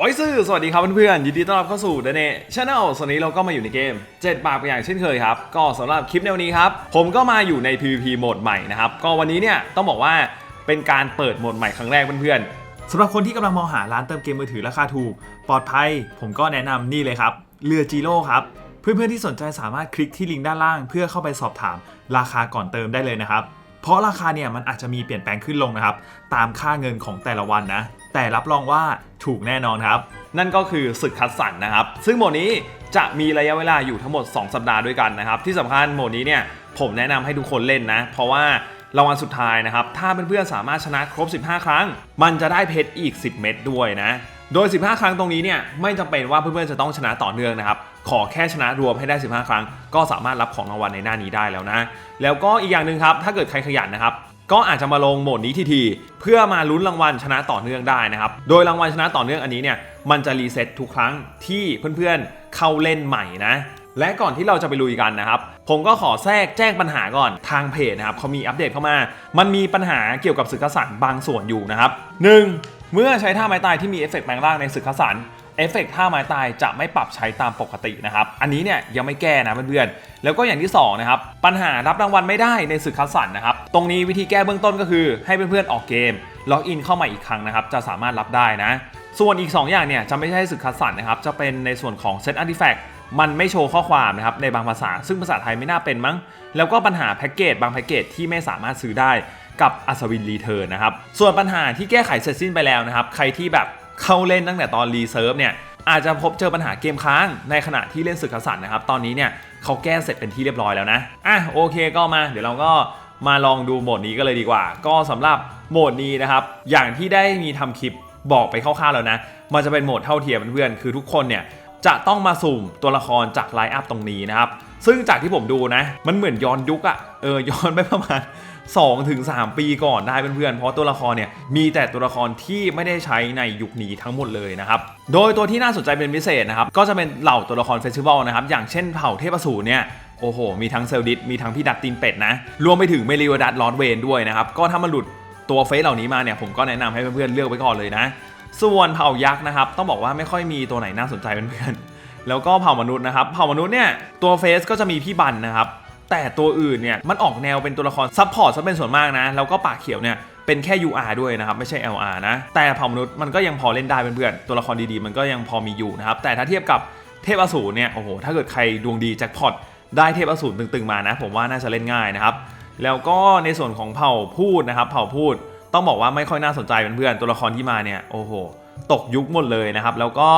โอ้ยซื่อสวัสดีครับเพื่อนๆยินดีต้อนรับเข้าสู่เดเน่ชาแนลส่วนนี้เราก็มาอยู่ในเกม 7 บาทอย่างเช่นเคยครับ ก็สำหรับคลิปในวันนี้ครับ ผมก็มาอยู่ใน PVP โหมดใหม่นะครับ ก็วันนี้เนี่ยต้องบอกว่าเป็นการเปิดโหมดใหม่ครั้งแรกเพื่อนๆสำหรับคนที่กำลังมองหาร้านเติมเกมมือถือราคาถูก ปลอดภัย ผมก็แนะนำนี่เลยครับเรือจีโร่ครับเพื่อนๆที่สนใจสามารถคลิกที่ลิงก์ด้านล่าง เพื่อเข้าไปสอบถามราคาก่อนเติมได้เลยนะครับเพราะราคาเนี่ยมันอาจจะมีเปลี่ยนแปลงขึ้นลงนะครับตามค่าเงินของแต่ละวันนะ แต่รับรองว่าถูกแน่นอนครับ นั่นก็คือศึกคัดสรรนะครับ ซึ่งโหมดนี้จะมีระยะเวลาอยู่ทั้งหมด 2 สัปดาห์ด้วยกันนะครับ ที่สำคัญโหมดนี้เนี่ยผมแนะนำให้ทุกคนเล่นนะ เพราะว่ารางวัลสุดท้ายนะครับ ถ้าเพื่อนๆสามารถชนะครบ 15 ครั้ง มันจะได้เพชรอีก 10 เม็ดด้วยนะ โดย 15 ครั้งตรงนี้เนี่ยไม่จำเป็นว่าเพื่อนๆจะต้องชนะต่อเนื่องนะครับ ขอแค่ชนะรวมให้ได้ 15 ครั้ง ก็สามารถรับของรางวัลในหน้านี้ได้แล้วนะ แล้วก็อีกอย่างหนึ่งครับ ถ้าเกิดใครขยันนะครับ ก็อาจจะมาลงโหมดนี้ทีๆเพื่อมาลุ้นรางวัลชนะต่อเนื่องได้นะครับ โดยรางวัลชนะต่อเนื่องอันนี้เนี่ยมันจะรีเซ็ตทุกครั้งที่เพื่อนๆเข้าเล่นใหม่นะและก่อนที่เราจะไปลุยกันนะครับ ผมก็ขอแทรกแจ้งปัญหาก่อนทางเพจนะครับเขามีอัปเดตเข้ามา มันมีปัญหาเกี่ยวกับศึกสันบางส่วนอยู่นะครับ 1. เมื่อใช้ท่าไม้ตายที่มีเอฟเฟกต์แปลงร่างในศึกสัน เอฟเฟกต์ท่าไม้ตายจะไม่ปรับใช้ตามปกตินะครับ อันนี้เนี่ยยังไม่แก้นะเพื่อนๆ แล้วก็อย่างที่สองนะครับ ปัญหารับรางวัลไม่ได้ในศึกคัสสันนะครับ ตรงนี้วิธีแก้เบื้องต้นก็คือ ให้เพื่อนๆออกเกม ล็อกอินเข้ามาอีกครั้งนะครับ จะสามารถรับได้นะ ส่วนอีก 2 อย่างเนี่ยจะไม่ใช่ศึกคัสสันนะครับ จะเป็นในส่วนของเซตอาร์ติแฟกต์มันไม่โชว์ข้อความนะครับในบางภาษา ซึ่งภาษาไทยไม่น่าเป็นมั้ง แล้วก็ปัญหาแพ็กเกจบางแพ็กเกจที่ไม่สามารถซื้อได้กับอัศวินรีเทิร์นนะครับ ส่วนปัญหาที่แก้ไขเสร็จสิ้นไปแล้วนะครับ ใครที่แบบ เข้าเล่นตั้งแต่ตอนรีเซิร์ฟเนี่ยอาจจะพบเจอปัญหาเกมค้างในขณะที่เล่นศึกสันนะครับ ตอนนี้เนี่ยเขาแก้เสร็จเป็นที่เรียบร้อยแล้วนะอะโอเคก็มา เดี๋ยวเราก็มาลองดูโหมดนี้กันเลยดีกว่า ก็สำหรับโหมดนี้นะครับ อย่างที่ได้มีทำคลิปบอกไปคร่าวๆแล้วนะ มันจะเป็นโหมดเท่าเทียมเพื่อนๆคือทุกคนเนี่ยจะต้องมาสุ่มตัวละครจากไลน์อัพตรงนี้นะครับ ซึ่งจากที่ผมดูนะ มันเหมือนย้อนยุคอะเออย้อนไปประมาณ 2-3ถึง3ปีก่อนได้เพื่อนๆ เพราะตัวละครเนี่ยมีแต่ตัวละครที่ไม่ได้ใช้ในยุคนี้ทั้งหมดเลยนะครับ โดยตัวที่น่าสนใจเป็นพิเศษนะครับ ก็จะเป็นเหล่าตัวละครเฟสติวัลนะครับ อย่างเช่นเผ่าเทพสูรเนี่ยโอ้โห มีทั้งเซลดิส มีทั้งพี่ดัตตีนเป็ดนะ รวมไปถึงเมลิวดัตลอดเวนด้วยนะครับ ก็ถ้ามันหลุดตัวเฟสเหล่านี้มาเนี่ย ผมก็แนะนำให้เพื่อนๆเลือกไว้ก่อนเลยนะ ส่วนเผ่ายักษ์นะครับ ต้องบอกว่าไม่ค่อยมีตัวไหนน่าสนใจเพื่อนๆ แล้วก็เผ่ามนุษย์นะครับ เผ่ามนุษย์เนี่ย ตัวเฟสก็จะมีพี่บันนะครับ แต่ตัวอื่นเนี่ยมันออกแนวเป็นตัวละครซับพอร์ตซะเป็นส่วนมากนะ แล้วก็ปากเขียวเนี่ยเป็นแค่ UR ด้วยนะครับ ไม่ใช่ LR นะ แต่เผ่ามนุษย์มันก็ยังพอเล่นได้เพื่อนๆตัวละครดีๆ มันก็ยังพอมีอยู่นะครับ แต่ถ้าเทียบกับเทพอสูรเนี่ยโอ้โหถ้าเกิดใครดวงดีแจ็คพอตได้เทพอสูรตึงๆมานะ ผมว่าน่าจะเล่นง่ายนะครับแล้วก็ในส่วนของเผ่าพูดนะครับ เผ่าพูดต้องบอกว่าไม่ค่อยน่าสนใจเพื่อนๆตัวละครที่มาเนี่ยโอ้โหตกยุคหมดเลยนะครับแล้วก็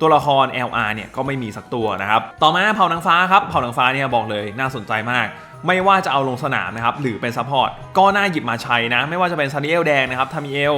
ตัวละคร LR เนี่ยก็ไม่มีสักตัวนะครับ ต่อมาเผ่านางฟ้าครับเผ่านางฟ้าเนี่ยบอกเลยน่าสนใจมากไม่ว่าจะเอาลงสนามนะครับหรือเป็นซัพพอร์ตก็น่าหยิบมาใช้นะ ไม่ว่าจะเป็นซาริเอลแดงนะครับทามิเอล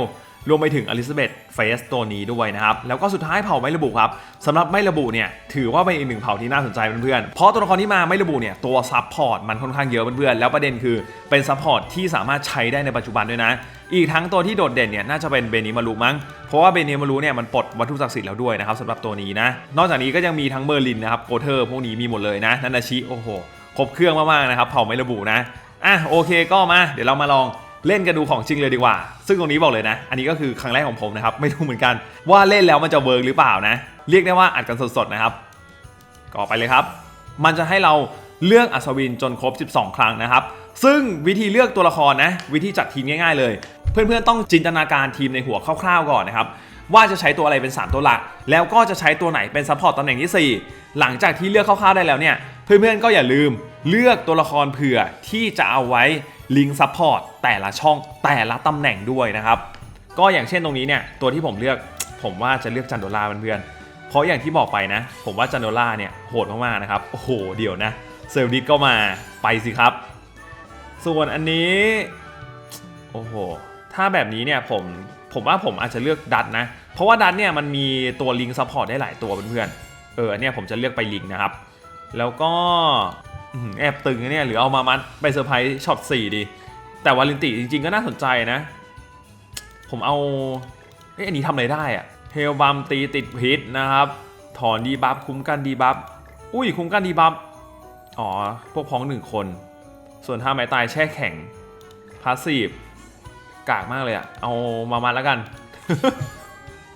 รวมไปถึงอลิซาเบธเฟสตัวนี้ด้วยนะครับ แล้วก็สุดท้ายเผ่าไม่ระบุครับสำหรับไม่ระบุเนี่ยถือว่าเป็นอีกหนึ่งเผ่าที่น่าสนใจเพื่อนๆเพราะตัวละครที่มาไม่ระบุเนี่ยตัวซับพอร์ตมันค่อนข้างเยอะเพื่อนๆแล้วประเด็นคือเป็นซับพอร์ตที่สามารถใช้ได้ในปัจจุบันด้วยนะ อีกทั้งตัวที่โดดเด่นเนี่ยน่าจะเป็นเบนิมารุมั้งเพราะว่าเบนิมารุเนี่ยมันปลดวัตถุศักดิ์สิทธิ์แล้วด้วยนะครับสำหรับตัวนี้นะนอกจากนี้ก็ยังมีทั้งเมอร์ลินนะครับโกเทอร์พวกนี้มีหมดเลยนะนันนาชิโอ้โหครบเครื่องมากๆนะครับเผ่าไม่ระบุนะอะโอเคก็มาเดี๋ยวเรามาลอง เล่นกันดูของจริงเลยดีกว่า ซึ่งตรงนี้บอกเลยนะ อันนี้ก็คือครั้งแรกของผมนะครับ ไม่รู้เหมือนกันว่าเล่นแล้วมันจะเวิร์กหรือเปล่านะ เรียกได้ว่าอัดกันสดๆนะครับ ก็ไปเลยครับ มันจะให้เราเลือกอัศวินจนครบ 12 ครั้งนะครับ ซึ่งวิธีเลือกตัวละครนะ วิธีจัดทีมง่ายๆเลย เพื่อนๆต้องจินตนาการทีมในหัวคร่าวๆก่อนนะครับว่าจะใช้ตัวอะไรเป็น 3 ตัวหลัก แล้วก็จะใช้ตัวไหนเป็นซัพพอร์ตตำแหน่งที่ 4 หลังจากที่เลือกคร่าวๆได้แล้วเนี่ย เพื่อนๆก็อย่าลืม เลือกตัวละครเผื่อที่จะเอาไว้ลิงก์ซัพพอร์ตแต่ละช่องแต่ละตำแหน่งด้วยนะครับ ก็อย่างเช่นตรงนี้เนี่ยตัวที่ผมเลือกผมว่าจะเลือกจันโดล่าเพื่อนเพราะอย่างที่บอกไปนะ ผมว่าจันโดล่าเนี่ยโหดมากๆนะครับ โอ้โห เดี๋ยวนะเซลดิสก็มาไปสิครับ ส่วนอันนี้โอ้โหถ้าแบบนี้เนี่ยผมผมว่าผมอาจจะเลือกดัตนะ เพราะว่าดัตเนี่ยมันมีตัวลิงซัพพอร์ตได้หลายตัวเพื่อนๆเออเนี่ยผมจะเลือกไปลิงนะครับ แล้วก็ แอบตึงเนี่ยหรือเอามามัดไปเซอร์ไพรส์ช็อต4ดี แต่วาเลนติจริง ๆ ก็น่าสนใจนะ ผมเอาเอ้ยอันนี้ทำอะไรได้อะเฮลบัมตีติดพิษนะครับ ถอนดีบัฟคุ้มกันดีบัฟอุ้ยคุ้มกันดีบัฟอ๋อ พวกพ้องหนึ่งคน ส่วนท่าไม้ตายแช่แข็งพาสซีฟกากมากเลยอะเอามามาแล้วกัน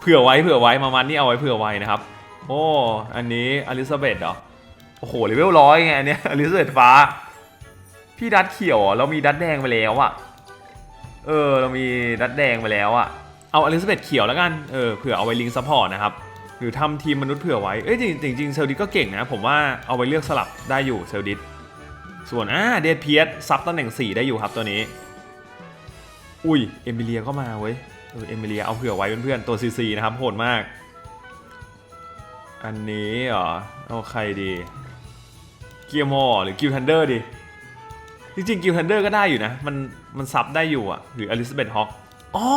เผื่อไว้เผื่อไว้มามันนี่เอาไว้เผื่อไว้นะครับ โอ้ อันนี้อลิซาเบธเหรอ โอ้โหเลเวลร้อยไงอันเนี้ยอลิซเบธฟ้า พี่ดัดเขียวเรามีดัดแดงไปแล้วอะเออเรามีดัดแดงไปแล้วอะเอาอลิซาเบธเขียวแล้วกันเออเผื่อเอาไว้ลิงซัพพอร์ตนะครับหรือทำทีมมนุษย์เผื่อไว้เอ้ยจริงจริงเซลดิสก็เก่งนะ ผมว่าเอาไว้เลือกสลับได้อยู่เซลดิสส่วนอ่าเดดเพียสซับตำแหน่ง 4 ได้อยู่ครับตัวนี้ อุ้ยเอมิเลียก็มาเว้ยเออเอมิเลียเอาเผื่อไว้เพื่อนๆตัวซีซีนะครับโหดมาก อันนี้เหรอเอาใครดี เกียร์มอหรือกิลทันเดอร์ดีจริงๆกิลทันเดอร์ก็ได้อยู่นะ มันมันซับได้อยู่อะหรืออลิซาเบธฮอคอ๋อ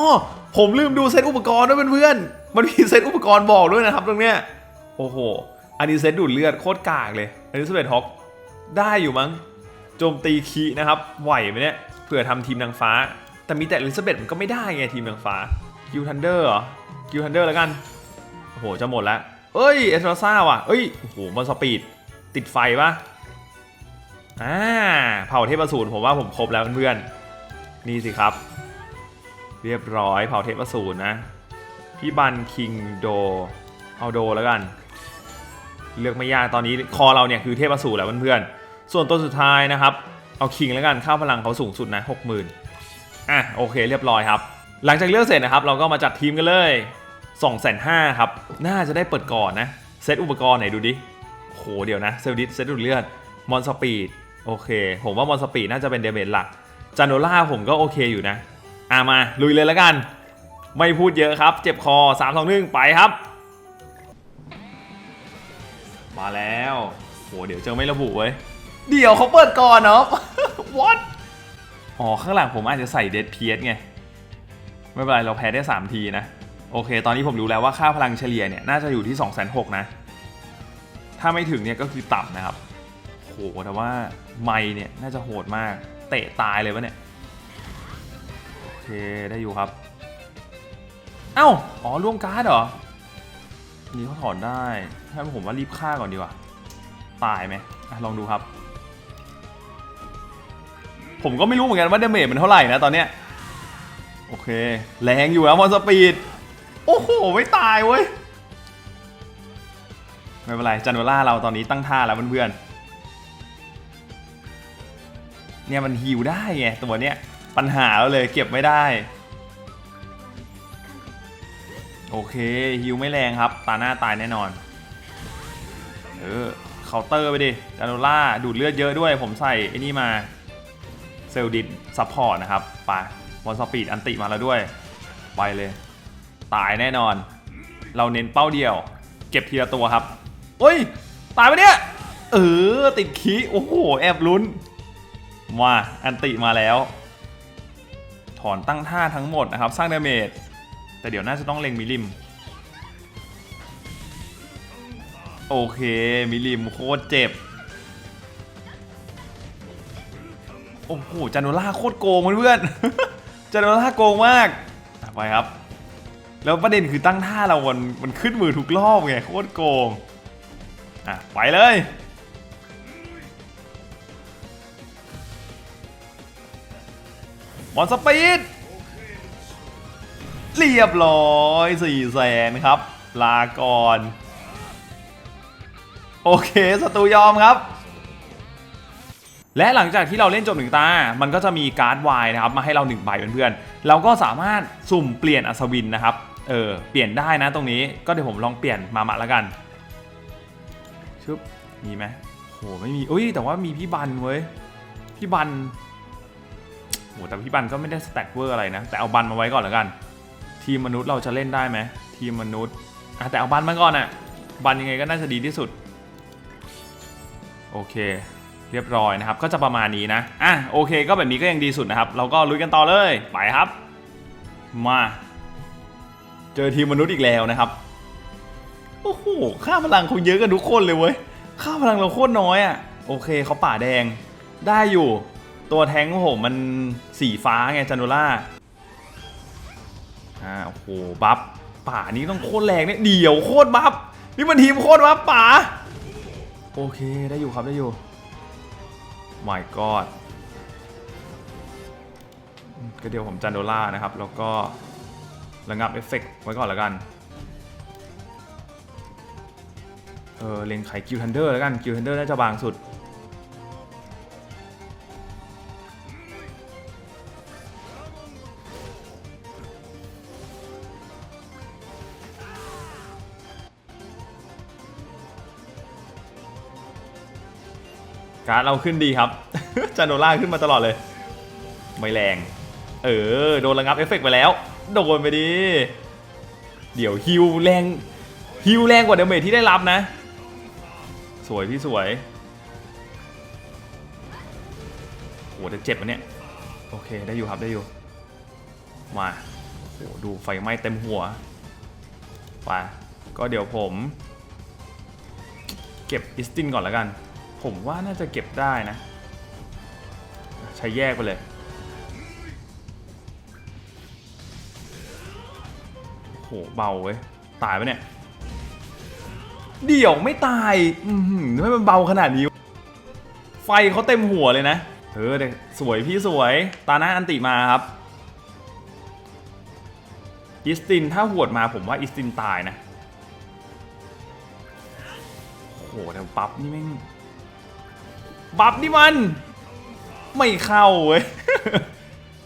ผมลืมดูเซตอุปกรณ์ด้วยเพื่อนๆ มันมีเซตอุปกรณ์บอกด้วยนะครับตรงเนี้ย โอ้โห อันนี้เซตดูดเลือดโคตรกากเลยอลิซาเบธฮอคได้อยู่มั้ง โจมตีคีนะครับ ไหวไหมเนี่ยเผื่อทำทีมนางฟ้า แต่มีแต่อลิซาเบธมันก็ไม่ได้ไงทีมนางฟ้ากิลทันเดอร์เหรอกิลทันเดอร์แล้วกัน โอ้โห จะหมดแล้วเอ้ย เอสราซ่าว่ะ เอ้ย โอ้โห มันสปีด ติดไฟปะ อ่าเผ่าเทพอสูรผมว่าผมครบแล้วเพื่อนๆนี่สิครับ เรียบร้อยเผ่าเทพอสูรนะพี่บันคิงโดเอาโดแล้วกัน เลือกไม่ยากตอนนี้คอเราเนี่ยคือเทพอสูรแล้วเพื่อนๆส่วนตัวสุดท้ายนะครับเอาคิงแล้วกันค่าพลังเขาสูงสุดนะหกหมื่นอะโอเคเรียบร้อยครับ หลังจากเลือกเสร็จนะครับ เราก็มาจัดทีมกันเลย2องแสนห้าครับ น่าจะได้เปิดก่อนนะ เซตอุปกรณ์ไหนดูดิโหเดี๋ยวนะเซลดิสเซตดูดเลือดมอนสปีด โอเค ผมว่ามอนสปีดน่าจะเป็นเดเมจหลักจันโดล่าผมก็โอเคอยู่นะอามาลุยเลยแล้วกัน ไม่พูดเยอะครับ เจ็บคอ3 2 1ไปครับ มาแล้วโหเดี๋ยวเจอไม่ระบุเว้ยเดี๋ยวเขาเปิดก่อนเนาะ what อ๋อ ข้างหลังผมอาจจะใส่เดดเพียสไง ไม่เป็นไร เราแพ้ได้ 3 ทีนะ โอเค ตอนนี้ผมรู้แล้วว่าค่าพลังเฉลี่ยเนี่ย น่าจะอยู่ที่2 6 0 0 0นะ ถ้าไม่ถึงเนี่ยก็คือต่ำนะครับ โห แต่ว่า ไม่เนี่ยน่าจะโหดมาก เตะตายเลยวะเนี่ย โอเคได้อยู่ครับ เอ้า อ๋อร่วมการ์ดเหรอ นี่เขาถอนได้ถ้าผมว่ารีบฆ่าก่อนดีกว่า ตายไหมอลองดูครับ ผมก็ไม่รู้เหมือนกันว่าเดเมจมันเท่าไหร่นะตอนเนี้ย โอเค แรงอยู่แล้วมอนสปีด โอ้โห ไม่ตายเว้ย ไม่เป็นไร จันเวล่าเราตอนนี้ตั้งท่าแล้วเพื่อนๆ เนี่ยมันฮิวได้ไงตัวเนี้ยปัญหาแล้วเลยเก็บไม่ได้ โอเคฮิวไม่แรงครับ ตาหน้าตายแน่นอน เออเคาน์เตอร์ไปดิจาโนล่าดูดเลือดเยอะด้วย ผมใส่ไอ้นี่มาเซลดิสซัพพอร์ตนะครับไปบอลสปีดอันติมาแล้วด้วย ไปเลย ตายแน่นอน เราเน้นเป้าเดียว เก็บทีละตัวครับเฮ้ย ตายไปเนี่ย เออ ติดคีโอ้โห แอบลุ้น มาอันติมาแล้ว ถอนตั้งท่าทั้งหมดนะครับ สร้างดาเมจแต่เดี๋ยวน่าจะต้องเล็งมิลิม โอเค มิลิมโคตรเจ็บ โอ้โหจานุล่าโคตรโกงเพื่อนจานุล่าโกงมากไปครับ แล้วประเด็นคือตั้งท่าเรามันมันขึ้นมือทุกรอบไงโคตรโกง อะ ไปเลย มอนสปีดเรียบร้อยสี่แสนครับ ลาก่อน โอเคศัตรูยอมครับ และหลังจากที่เราเล่นจบหนึ่งตา มันก็จะมีการ์ดวายนะครับ มาให้เราหนึ่งใบเพื่อนๆ เราก็สามารถสุ่มเปลี่ยนอัศวินนะครับ เออ เปลี่ยนได้นะตรงนี้ ก็เดี๋ยวผมลองเปลี่ยนมามาแล้วกัน ชึบ มีไหมโห ไม่มี อุ้ย แต่ว่ามีพี่บันเว้ย พี่บัน โหแต่พี่บันก็ไม่ได้สแต็กเวอร์อะไรนะ แต่เอาบันมาไว้ก่อนแล้วกัน ทีมมนุษย์เราจะเล่นได้ไหมทีมมนุษย์อะแต่เอาบันมาก่อนอะบันยังไงก็น่าจะดีที่สุด โอเค เรียบร้อยนะครับ ก็จะประมาณนี้นะอะโอเค ก็แบบนี้ก็ยังดีสุดนะครับ เราก็ลุยกันต่อเลยไปครับ มา เจอทีมมนุษย์อีกแล้วนะครับโอ้โหค่าพลังเขาเยอะกันทุกคนเลยเว้ยค่าพลังเราโคตรน้อยอะ่ะโอเคเขาป่าแดงได้อยู่ ตัวแทงของผมมันสีฟ้าไงจันโดล่าอ่าโอ้โหบัฟป่านี้ต้องโคตรแรงเนี่ยเดี่ยวโคตรบัฟนี่มันทีมโคตรบัฟป่าโอเคได้อยู่ครับได้อยู่ my god ก็เดี๋ยวผมจันโดล่านะครับ แล้วก็ระงับเอฟเฟกไว้ก่อนละกัน เออเลนไขกิวทันเดอร์แล้วกันกิวทันเดอร์น่าจะบางสุด การ์ดเราขึ้นดีครับ จานโนล่าขึ้นมาตลอดเลย ไม่แรง เออ โดนระงับเอฟเฟกต์ไปแล้ว โดนไปดิเดี๋ยวฮิวแรงฮิวแรงกว่าเดเมจที่ได้รับนะ สวยพี่สวยโหแต่เจ็บอันเนี้ยโอเคได้อยู่ครับได้อยู่ มาโหดูไฟไหม้เต็มหัวไปก็เดี๋ยวผม เก็บอิสตินก่อนแล้วกัน ผมว่าน่าจะเก็บได้นะ ใช้แยกไปเลย โห เบาเว้ย ตายไปะเนี่ย เดี๋ยวไม่ตาย อือหือทำไมมันเบาขนาดนี้ ไฟเขาเต็มหัวเลยนะเออเด็กสวยพี่สวย ตาหน้าอันติมาครับ อิสตินถ้าหวดมาผมว่าอิสตินตายนะโอ้โหแต่ปั๊บนี่แม่ บัฟนี่มัน ไม่เข้าเว้ย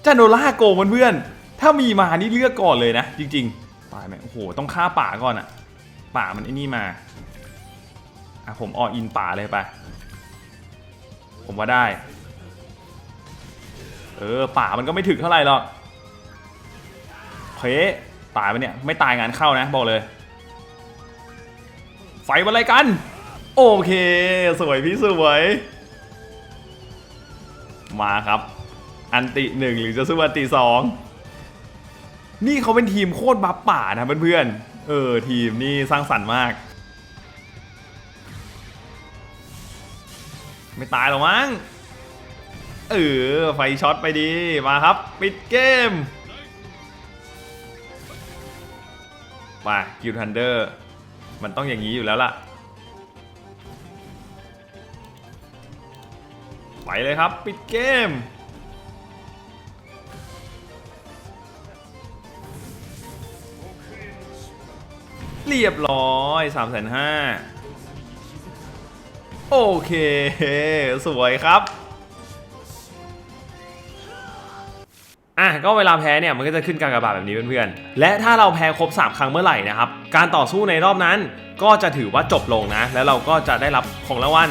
จานโนล่าโกงเพื่อนๆถ้ามีมานี่เลือกก่อนเลยนะ จริงๆตายไหมโอ้โหต้องฆ่าป่าก่อนอะป่ามันไอ้นี่มาอะผมอออินป่าเลยไปผมว่าได้ เออป่ามันก็ไม่ถึกเท่าไหร่หรอกเพตายไปเนี่ยไม่ตายงานเข้านะบอกเลย ไฟอะไรกัน โอเค สวยพี่สวย มาครับ อันติหนึ่งหรือจะสู้อันติสองนี่เขาเป็นทีมโคตรบัฟป่านะเพื่อนๆ เออทีมนี่สร้างสรรค์มาก ไม่ตายหรอกมั้ง เออไฟช็อตไปดี มาครับ ปิดเกมมากิลทันเดอร์ มันต้องอย่างนี้อยู่แล้วล่ะ เลยครับ ปิดเกม เรียบร้อย3ามแสนห้าโอเค สวยครับอะก็เวลาแพ้เนี่ยมันก็จะขึ้นการกระบาทแบบนี้เพื่อนๆ และถ้าเราแพ้ครบ 3 ครั้งเมื่อไหร่นะครับ การต่อสู้ในรอบนั้นก็จะถือว่าจบลงนะ แล้วเราก็จะได้รับของรางวัล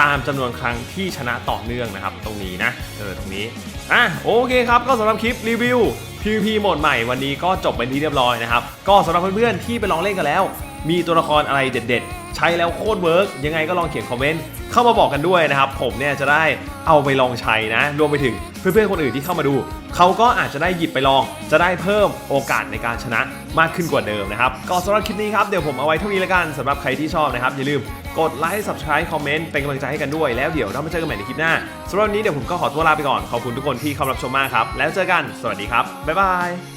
ตามจำนวนครั้งที่ชนะต่อเนื่องนะครับ ตรงนี้นะเออตรงนี้อะโอเคครับก็สำหรับคลิปรีวิว PVP โหมดใหม่วันนี้ก็จบเป็นที่เรียบร้อยนะครับ ก็สำหรับเพื่อนๆที่ไปลองเล่นกันแล้ว มีตัวละครอะไรเด็ดๆ ใช้แล้วโคตรเวิร์กยังไงก็ลองเขียนคอมเมนต์เข้ามาบอกกันด้วยนะครับ ผมเนี่ยจะได้เอาไปลองใช้นะ รวมไปถึงเพื่อนๆคนอื่นที่เข้ามาดู เขาก็อาจจะได้หยิบไปลอง จะได้เพิ่มโอกาสในการชนะมากขึ้นกว่าเดิมนะครับ ก็สำหรับคลิปนี้ครับเดี๋ยวผมเอาไว้เท่านี้แล้วกันสำหรับใครที่ชอบนะครับอย่าลืม กดไลค์ subscribe คอมเมนต์เป็นกำลังใจให้กันด้วยแล้วเดี๋ยวเรามาเจอกันใหม่ในคลิปหน้าสำหรับวันนี้เดี๋ยวผมก็ขอตัวลาไปก่อนขอบคุณทุกคนที่เข้ารับชมมากครับแล้วเจอกันสวัสดีครับบ๊ายบาย